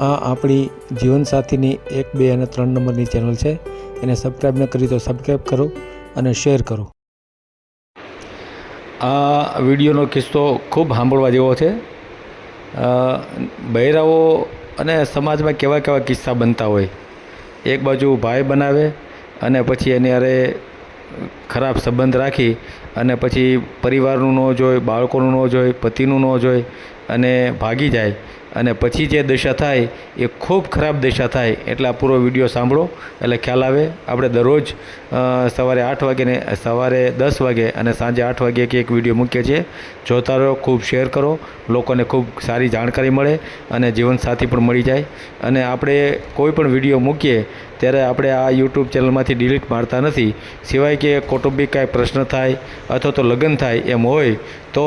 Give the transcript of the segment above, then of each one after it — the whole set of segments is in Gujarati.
આ આપણી જીવનસાથીની એક, બે અને ત્રણ નંબરની ચેનલ છે. એને સબસ્ક્રાઈબ ન કરી તો સબસ્ક્રાઈબ કરો અને શેર કરો. આ વિડીયોનો કિસ્સો ખૂબ સાંભળવા જેવો છે. બહેરાઓ અને સમાજમાં કેવા કેવા કિસ્સા બનતા હોય. એક બાજુ ભાઈ બનાવે અને પછી એની હારે ખરાબ સંબંધ રાખી અને પછી પરિવારનું ન જોઈ બાળકોનું ન જોઈ પતિનું ન જોઈ અને ભાગી જાય. અને પછી જે દશા થાય એ ખૂબ ખરાબ દશા થાય એટલે આ પૂરો વીડિયો સાંભળો. એટલે ખ્યાલ આવે, આપણે દરરોજ સવારે આઠ વાગ્યે સવારે દસ વાગે અને સાંજે આઠ વાગે એક એક વીડિયો મૂકીએ છીએ. જોતા રહો ખૂબ શેર કરો, લોકોને ખૂબ સારી જાણકારી મળે અને જીવનસાથી પણ મળી જાય. અને આપણે કોઈ પણ વીડિયો મૂકીએ, ત્યારે આપણે આ યુટ્યુબ ચેનલમાંથી ડિલીટ મારતા નથી. સિવાય કે કૌટુંબિક કાંઈ પ્રશ્ન થાય અથવા તો લગ્ન થાય એમ હોય, તો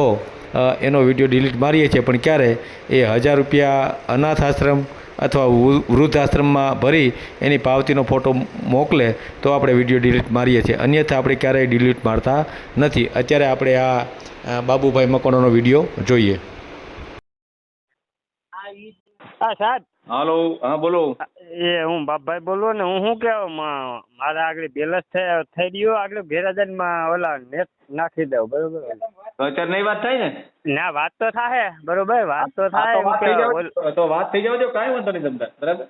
એનો વીડિયો ડિલીટ મારીએ છીએ, પણ ક્યારે? એ હજાર રૂપિયા અનાથ આશ્રમ અથવા વૃ- વૃદ્ધાશ્રમમાં ભરી એની પાવતીનો ફોટો મોકલે તો આપણે વીડિયો ડિલીટ મારીએ છીએ. અન્યથા આપણે ક્યારેય ડિલીટ મારતા નથી. અત્યારે આપણે આ બાબુભાઈ મકવાણાનો વીડિયો જોઈએ. હા, સાહેબ. હાલો હા બોલો. એ હું બાપભાઈ બોલું ને હું શું કેવું મારા આગળ બેલેન્સ થઈ ગયો આગળ આગળ ઘેરાજનમાં ઓલા નેટ નાખી દઉં બરોબર? અત્યારે નહીં વાત થાય ને? ના વાત તો થાય બરોબર વાત તો થાય તો વાત થઈ જાવ કાંઈ વાંધો નહીં તમને બરાબર?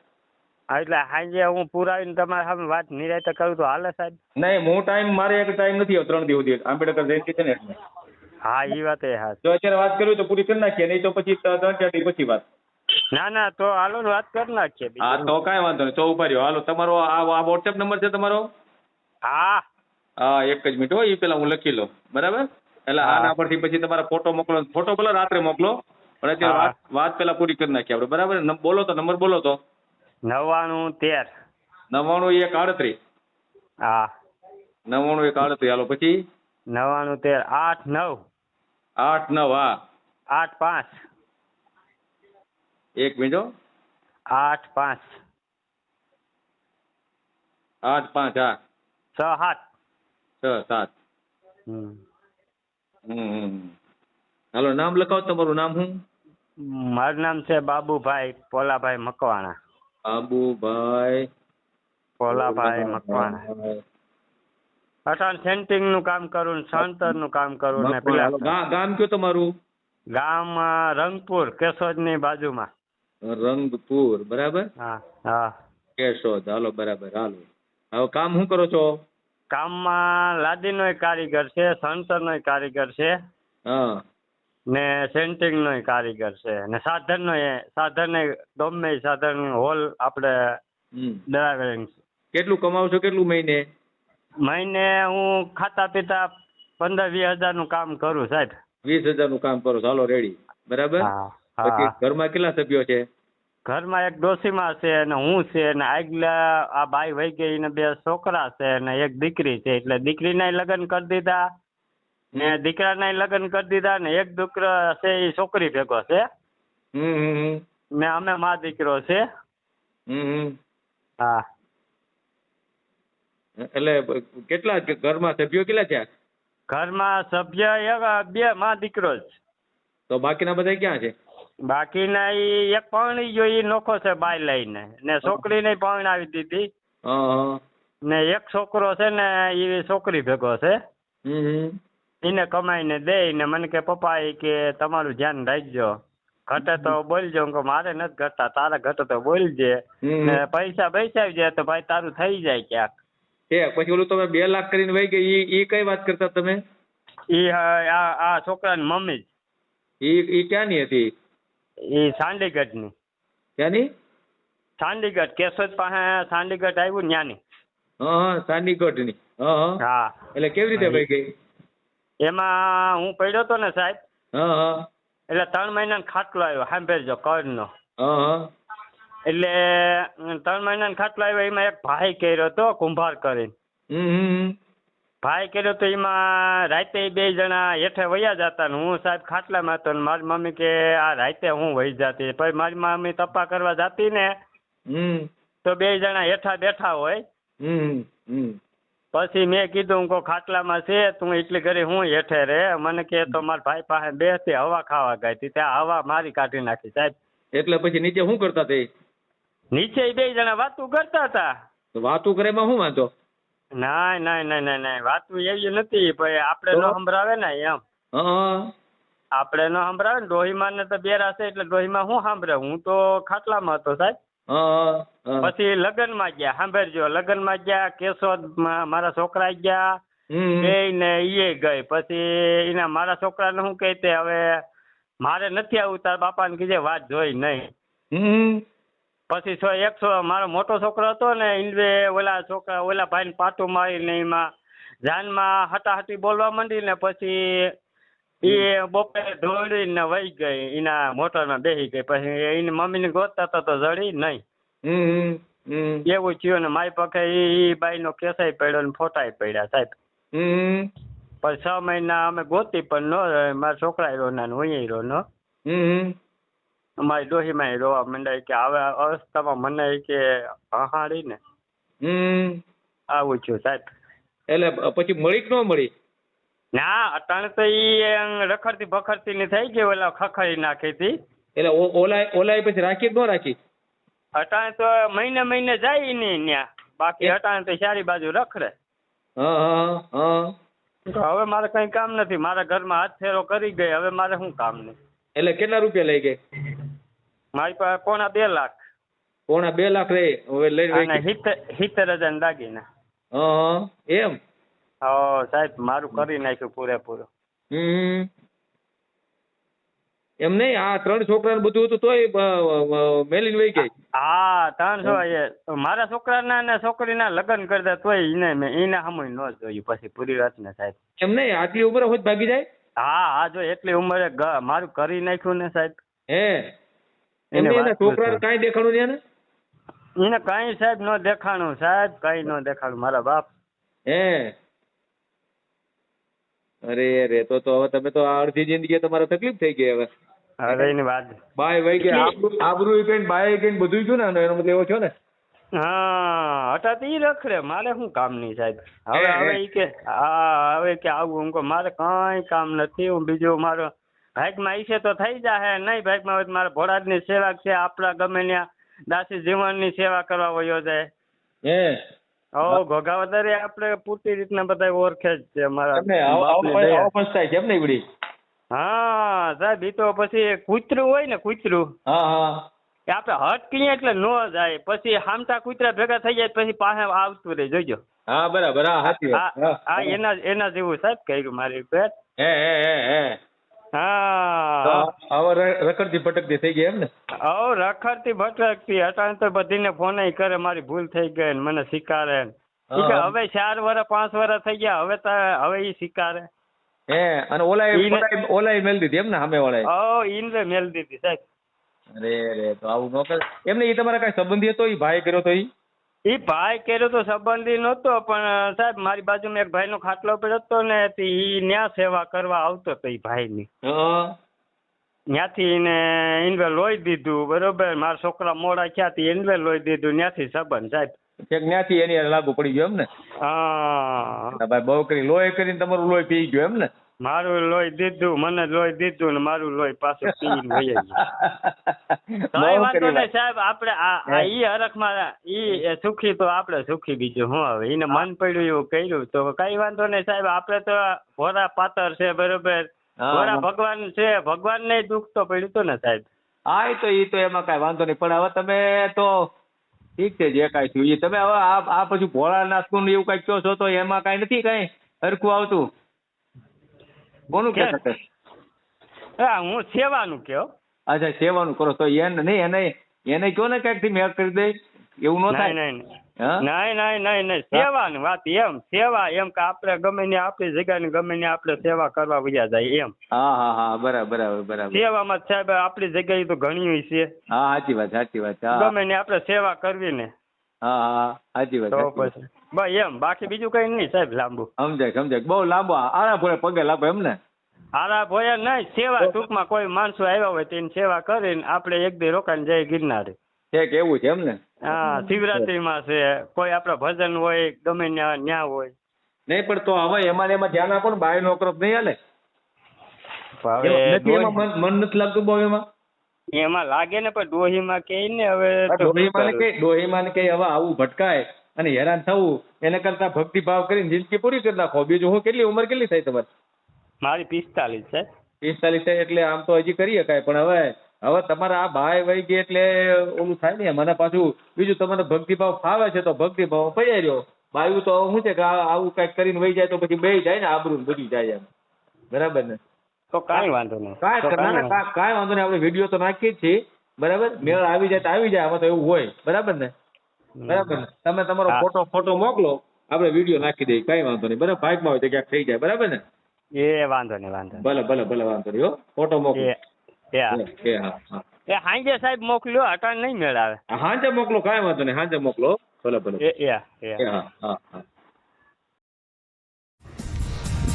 હા, એટલે સાંજે હું પુરાવીને તમારા સામે વાત નિરાયતે કરું તો હાલે સાહેબ. નહીં હું ટાઈમ મારે એક ટાઈમ નથી ત્રણ દિવસ દિવસ આંબેડકર જયંતિ છે ને એટલે. હા એ વાત હા જો અત્યારે વાત કરવી તો પૂરી કરી નાખીએ નહીં તો પછી ત્રણ ચાર દિવસ પછી વાત. ના ના તો હાલો ને વાત કરી નાખીએ હા તો કાંઈ વાંધો નહીં તો ઊભા રહ્યો. હાલો તમારો આ આ વોટ્સએપ નંબર છે તમારો? હા. હા એક જ મિનિટ હો એ પેલા હું લખી લઉં. બરાબર? એટલે. આના પરથી પછી તમારા ફોટો મોકલો. ફોટો ભલે રાત્રે મોકલો. પણ અત્યારે વાત વાત પેલા પૂરી કરી નાખીએ આપણે. બરાબર? બોલો તો નંબર બોલો તો. નવ્વાણું તેર. નવ્વાણું એક આડત્રીસ. હા. નવ્વાણું એક આડત્રીસ. હાલો પછી? નવ્વાણું તેર. આઠ નવ. આઠ નવ હા. આઠ પાંચ. એક મિનિટ આઠ પાંચ. આઠ પાંચ હા. છ સાત. છ સાત. હાલો નામ લખાવો તમારું નામ શું? મારું નામ છે બાબુભાઈ પોલાભાઈ મકવાણા. બાબુભાઈ પોલાભાઈ મકવાણા. અટાણ સેન્ટિંગનું કામ કરું ને નું કામ કરું ને. પેલા. ગામ કયું તમારું? ગામ રંગપુર કેશોદની બાજુમાં. રંગપુર બરાબર? હા હા. કેશોદ હાલો બરાબર હાલો. હવે કામ શું કરો છો? કામમાં લાદીનો કારીગર છે સંતર નો કારીગર છે. હા. ને સેન્ટિંગ નો કારીગર છે. ને સાધન નો સાધન ગમે સાધન હોલ આપણે હમ. કેટલું કમાવ છો કેટલું મહિને? મહિને હું ખાતા પીતા પંદર વીસ હજારનું કામ કરું સાહેબ. વીસ હજારનું કામ કરો ચાલો રેડી બરાબર? હા. પછી ઘરમાં કેટલા સભ્યો છે? ઘરમાં એક ડોસીમાં છે અને હું છે અને આગલા આ બાઈ વહી ગઈ ને બે છોકરા છે ને એક દીકરી છે. એટલે દીકરીના લગ્ન કરી દીધા ને દીકરાના લગ્ન કરી દીધા ને એક દીકરો છે એ છોકરી ભેગો છે. ને અમે મા દીકરો છે. હા. એટલે કેટલા ઘરમાં સભ્યો કેટલા છે? ઘરમાં સભ્ય એક બે મા દીકરો જ. તો બાકીના બધા ક્યાં છે? બાકીના ઈ એક પરણી ગયો ઈ નોખો છે બાય લઈને. ને છોકરીને પરણાવી દીધી. ને એક છોકરો છે ને એ છોકરી ભેગો છે. એને કમાઈ કમાઈને દે ને મને કે પપ્પા એ કે તમારું ધ્યાન રાખજો. ઘટે તો બોલજો. કે મારે નથી ઘટતા તારે ઘટે તો બોલજે. ને પૈસા બેસાવી જાય તો ભાઈ તારું થઈ જાય ક્યાંક. એ પછી ઓલું તમે બે લાખ કરીને વહી ગઈ ઈ ઈ કઈ વાત કરતા તમે? ઈ આ આ છોકરાની મમ્મી. ઈ ઈ ક્યાંની હતી? ઈ ની ક્યાંની? ચાંદીગઢ કેશોદ પાસે ચાંદીગઢ આવ્યું ને ન્યાની હા સાંડીગઢની. હા એટલે કેવી રીતે ભાઈ ગઈ? એમાં હું પડ્યો તો ને સાહેબ. એટલે ત્રણ મહિના ખાટલો આવ્યો સાંભળજો કરનો હા એટલે ત્રણ મહિના ખાટલો આવ્યો એમાં એક ભાઈ કર્યો હતો કુંભાર કરીને. ભાઈ કર્યો તો એમાં રાતે બે જણા હેઠે વયા જતા ને હું સાહેબ ખાટલામાં હતો ને મારી મમ્મી કે આ રાતે હું વહી જતી. પછી મારી મમ્મી તપા કરવા જતી ને તો બે જણા હેઠા બેઠા હોય. પછી મેં કીધું કો ખાટલામાં છે તું એટલી કરી હું હેઠે રે. મને કે તો મારા ભાઈ પાસે બેસતી હવા ખાવા ગઈ હતી. ત્યાં હવા મારી કાઢી નાખી સાહેબ. એટલે પછી નીચે શું કરતા તે? નીચે બે જણા વાતું કરતા હતા. તો વાતું કરે એમાં શું વાંધો? ના ના ના ના ના વાત એવી નથી ભાઈ આપણે? નો સંભળાવે ને એમ. આપણે નો સંભળાવે ને ડોહીમાં ને તો બેરા છે એટલે ડોહીમાં હું સાંભળે? હું તો ખાટલામાં હતો સાહેબ. પછી લગ્નમાં ગયા સાંભળજો લગ્નમાં ગયા કેશોદમાં મારા છોકરા ગયા એ ને ઈએ ગઈ. પછી એના મારા છોકરાને શું કહે તે હવે મારે નથી આવું તાર બાપાને કીધે વાત જોઈ નહીં. પછી છો એકસો મારો મોટો છોકરો હતો ને ઇન્દ્રે ઓલા છોકરા ઓલા ભાઈને પાટું મારીને એમાં જાનમાં હટાહટી બોલવા માંડી ને પછી એ બપોરે દોડીને વહી ગઈ એના મોટરમાં બેસી ગઈ. પછી એની મમ્મીને ગોતતા હતા તો જડી નહીં. એવું થયું ને મારી પાસે એ બાઈનો કેસાઈ પડ્યો ને ફોટાય પડ્યા સાહેબ. પછી છ મહિના અમે ગોતી પણ ન મારા છોકરા રહ્યો ને હું રહ્યો ન. હમ. મારી ડોહીમાં રોવા મંડાય કે હવે અવસ્થામાં મને કે હહાડી ને હમ. આવું છું સાહેબ. એટલે પછી મળી કે ન મળી? ના અટાણે તો ઈ રખડતી ભખડતી ની થઈ ગઈ ઓલા ખખડી નાખી હતી. એટલે ઓલા ઓલા પછી રાખી ન રાખી? અટાણે તો મહિને મહિને જાય ને ત્યાં બાકી અટાણે તો સારી બાજુ રખડે. હા હા હા. હવે મારે કઈ કામ નથી. મારા ઘરમાં હાથ ફેરો કરી ગઈ. હવે મારે શું કામ નહીં? એટલે કેટલા રૂપિયા લઈ ગઈ? મારી પાસે પોણા બે લાખ. પોણા બે લાખ રે હવે વહી અને સિત્તેર હજાર દાગીના. હા એમ? હા સાહેબ મારું કરી નાખ્યું પૂરેપૂરું. હમ. એમ નહીં આ ત્રણ છોકરાને બધું હતું તોય બ- વહી ગઈ. હા ત્રણ છો મારા છોકરાના અને છોકરીના લગ્ન કરતા તોય એને મેં એને સમય ન જોયું પછી પૂરી વાત ને સાહેબ. એમ નહીં આટલી ઉંમરે હોય ભાગી જાય? હા હા જો એટલી ઉંમરે મારું કરી નાખ્યું ને સાહેબ. હે? એમ વાત એના છોકરાને કાંઈ દેખાડું નહીં એને? એને કઈ સાહેબ ન દેખાણું સાહેબ કઈ ન દેખાણું મારા બાપ. હે. અરે રે તો તો હવે તમે તો આ અડધી જિંદગી તમારે તકલીફ થઈ ગઈ હવે. અરે એની વાત. બાય ભાઈ કે આબરૂ આબરૂ કઈ બાય કઈ બધું ગયું ને એનો મતલબ એવો છો ને? હા હઠાત ઈ રખડે મારે શું કામ નહીં સાહેબ? હવે. હવે ઈ કે હા હવે કે આવું હું કહું મારે કઈ કામ નથી હું બીજું મારો ભાગમાં હશે તો થઈ જશે નહીં ભાગમાં હોય તો મારે ભોળાજની સેવા છે આપણા ગમે ત્યાં દાસી જીવનની સેવા કરવા વયો જાય. હે. ઓ ઘોઘાવદરે આપણે પૂરતી રીતના બધા ઓળખે જ છે મારા છે એમ નહીં પડી હા સાહેબ એ તો પછી કૂતરું હોય ને કૂતરું. હા હા. એ આપણે હટકીએ એટલે નો જાય. પછી હામતા કૂતરા ભેગા થઈ જાય પછી પાસે આવતું રહે જોજો હા બરાબર હા હા હા, હા. એના એના જેવું સાહેબ કહ્યું મારી પેટ હે હે હે. હે. આવો રખડતી ભટકતી થઈ ગઈ એમ ને? ઓ રખડતી ભટકતી અટાણ તો બધીને ફોન કરે મારી ભૂલ થઈ ગઈ ને મને. કે હવે ચાર વર્ષ પાંચ વર્ષ થઈ ગયા હવે તો હવે ઈ સ્વીકારે હે અને ઓલા ઓલા મેલ દીધી એમ ને સામે વાળા ઓ ઈનરે મેલ દીધી સાહેબ. અરે રે તો આવું ન એમને એ તમારા કઈ સંબંધી હતો? એ ભાઈ કર્યો તો ઈ? ઈ ભાઈ કર્યો તો સંબંધી નહોતો પણ સાહેબ મારી બાજુમાં એક ભાઈનો ખાટલો પડ્યો હતો ને તે ઈ ન્યા સેવા કરવા આવતો હતો એ ભાઈની. ત્યાંથી એને ઇન્વે લોહી દીધું બરોબર? મારા છોકરા મોડા થયા તી ઇન્વે લોહી દીધું ત્યાંથી સંબંધ સાહેબ. ત્યાંથી ન્યાથી એની લાગુ પડી ગયો એમ ને? હા. ભાઈ બહુ કરી લોહી કરીને તમારું લોહી પી ગયો એમ ને? મારું લોહી દીધું મને લોહી દીધું ને મારું લોહી પાછું પીને વહી ગયું કઈ વાંધો નહીં સાહેબ આપણે આ ઈ હરખમાં ઈ સુખી તો આપણે સુખી બીજું હું હવે એને મન પડ્યું એવું કર્યું તો કઈ વાંધો નહીં સાહેબ આપણે તો ભોરા પાતર છે બરોબર. ભોરા ભગવાન છે ભગવાન ને દુઃખ તો પડ્યું તો ને સાહેબ. હા એ તો એ તો એમાં કઈ વાંધો નહીં. પણ હવે તમે તો ઠીક છે જે કાંઈ થયું. તમે હવે આ આ પછી ભોળાનાથનું ને એવું કઈ કહો છો તો એમાં કાંઈ નથી કાંઈ હરખું આવતું? કોનું કે? હા હું સેવાનું કયો અચ્છા સેવાનું કરો. તો એને નહીં એને એને કયો ને ક્યાંકથી મેળ કરી દે? એવું ન થાય? નહીં નહીં. નહીં નહીં નહીં સેવાની વાત એમ. સેવા એમ કે આપણે ગમે ને આપણી જગ્યાની ગમે ને આપણે સેવા કરવા વયા જાય એમ. હા હા હા. બરાબર બરાબર બરાબર. સેવામાં સાહેબ આપણી જગ્યાએ તો ઘણી છે. હા સાચી વાત સાચી વાત. ગમે ને આપણે સેવા કરવી ને. હા હા સાચી વાત તો પછી. બસ એમ. બાકી બીજું કઈ નહીં સાહેબ લાંબુ. સમજાય સમજાય. બહુ લાંબો આરા ભોળે પગે લાંબો એમ ને? હારા ભોયા નહીં. સેવા ટૂંકમાં કોઈ માણસો આવ્યા હોય તેની સેવા કરીને આપણે એક દી રોકાઈને જઈ ગિરનારે. છે કે એવું છે એમ ને? હા શિવરાત્રીમાં છે. કોઈ આપણે ભજન હોય ગમે ન્યા હોય. નહીં પણ તો હવે એમાં એમાં ધ્યાન આપો ને બાય નોકરો નહીં હાલે? મન નથી લાગતું બહુ એમાં? એમાં લાગે ને પણ ડોહીમાં કે ને હવે ડોહીમાં ને શું ડોહીમાં ને કે કે હવે આવું ભટકાય? અને હેરાન થવું એને કરતા ભક્તિ ભાવ કરીને જિંદગી પૂરી કરી નાખો. બીજું હું કેટલી ઉંમર કેટલી થઈ તમારી? મારી પિસ્તાલીસ છે. પિસ્તાલીસ થાય એટલે આમ તો હજી કરી શકાય પણ હવે હવે તમારા આ ભાઈ વહી ગયા એટલે ઓલું થાય ને મને પાછું બીજું તમને ભક્તિભાવ ફાવે છે તો ભક્તિભાવ પૈયા રહ્યો. બાયું તો શું છે કે આવું કંઈક કરીને વહી જાય તો પછી બે જાય ને આબરૂ બધી જાય એમ. બરાબર ને? તો કાંઈ વાંધો નહીં. કાંઈ કાંઈ વાંધો નહીં. આપણે વીડિયો તો નાખીએ જ છીએ. બરાબર? મેળ આવી જાય તો આવી જાય આમાં તો એવું હોય. બરાબર ને? બરાબર તમે તમારો ફોટો ફોટો મોકલો. આપણે વીડિયો નાખી દઈએ કઈ વાંધો નહીં. બરાબર? બાઇકમાં હોય તો ક્યાંક થઈ જાય. બરાબર ને? એ વાંધો નહીં વાંધો ભલે ભલે ભલે વાંધો નહીં હો. ફોટો મોકલો. એ એ હા. હા હા. એ હાંજે સાહેબ મોકલ્યો અટાણ નહીં મેળાવે. હાંજે મોકલો કાંઈ વાંધો નહીં. હાંજે મોકલો. ભલે ભલે. એ હા હા. હા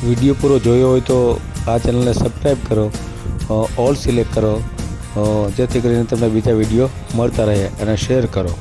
વીડિયો પૂરો જોયો હોય તો આ ચેનલને સબસ્ક્રાઈબ કરો ઓલ સિલેક્ટ કરો જેથી કરીને તમને બીજા વીડિયો મળતા રહે અને શેર કરો.